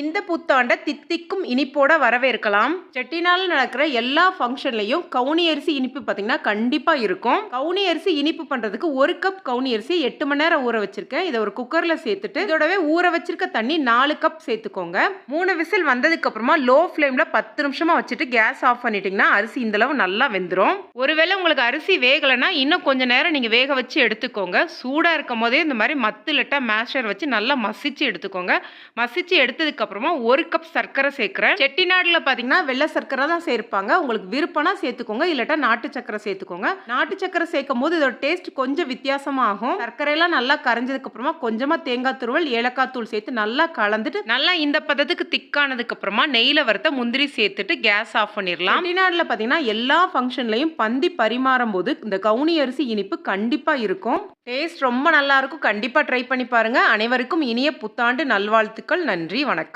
இந்த புத்தாண்டை தித்திக்கும் இனிப்போட வரவேற்கலாம். செட்டிநாள் நடக்கிற எல்லா ஃபங்க்ஷன்லையும் கவுனி அரிசி இனிப்பு பார்த்தீங்கன்னா கண்டிப்பாக இருக்கும். கவுனி அரிசி இனிப்பு பண்ணுறதுக்கு ஒரு கப் கவுனி அரிசி எட்டு மணி நேரம் ஊற வச்சிருக்கேன். இதை ஒரு குக்கரில் சேர்த்துட்டு இதோடவே ஊற வச்சிருக்க தண்ணி நாலு கப் சேர்த்துக்கோங்க. மூணு விசில் வந்ததுக்கு அப்புறமா லோ ஃப்ளேமில் பத்து நிமிஷமா வச்சுட்டு கேஸ் ஆஃப் பண்ணிட்டீங்கன்னா அரிசி இந்த அளவு நல்லா வெந்துடும் ஒருவேளை உங்களுக்கு அரிசி வேகலைன்னா இன்னும் கொஞ்ச நேரம் நீங்கள் வேக வச்சு எடுத்துக்கோங்க. சூடாக இருக்கும் போதே இந்த மாதிரி மத்து லட்டா மேஷர் வச்சு நல்லா மசிச்சு எடுத்துக்கோங்க. மசிச்சு எடுத்ததுக்கு அதுக்கப்புறமா ஒரு கப் சர்க்கரை சேர்க்குறேன். செட்டிநாடுல பார்த்தீங்கன்னா வெள்ளை சர்க்கரை தான் சேர்ப்பாங்க. உங்களுக்கு விருப்பம்னா சேர்த்துக்கோங்க. இல்லாட்டா நாட்டு சர்க்கரை சேர்த்துக்கோங்க. நாட்டு சர்க்கரை சேர்க்கும் போது இதோட டேஸ்ட் கொஞ்சம் வித்தியாசமாகும். சர்க்கரையெல்லாம் நல்லா கரைஞ்சதுக்கு அப்புறமா கொஞ்சமா தேங்காய் துருவல் ஏலக்காய் தூள் சேர்த்து நல்லா கலந்துட்டு நல்லா இந்த பதத்துக்கு திக்கானதுக்கு அப்புறமா நெய்ல வறுத்த முந்திரி சேர்த்துட்டு கேஸ் ஆஃப் பண்ணிடலாம். செட்டிநாடுல பார்த்தீங்கன்னா எல்லா ஃபங்க்ஷன்லையும் பந்தி பரிமாறும் போது இந்த கவுனி அரிசி இனிப்பு கண்டிப்பா இருக்கும். டேஸ்ட் ரொம்ப நல்லா இருக்கும். கண்டிப்பா ட்ரை பண்ணி பாருங்க. அனைவருக்கும் இனிய புத்தாண்டு நல்வாழ்த்துக்கள். நன்றி. வணக்கம்.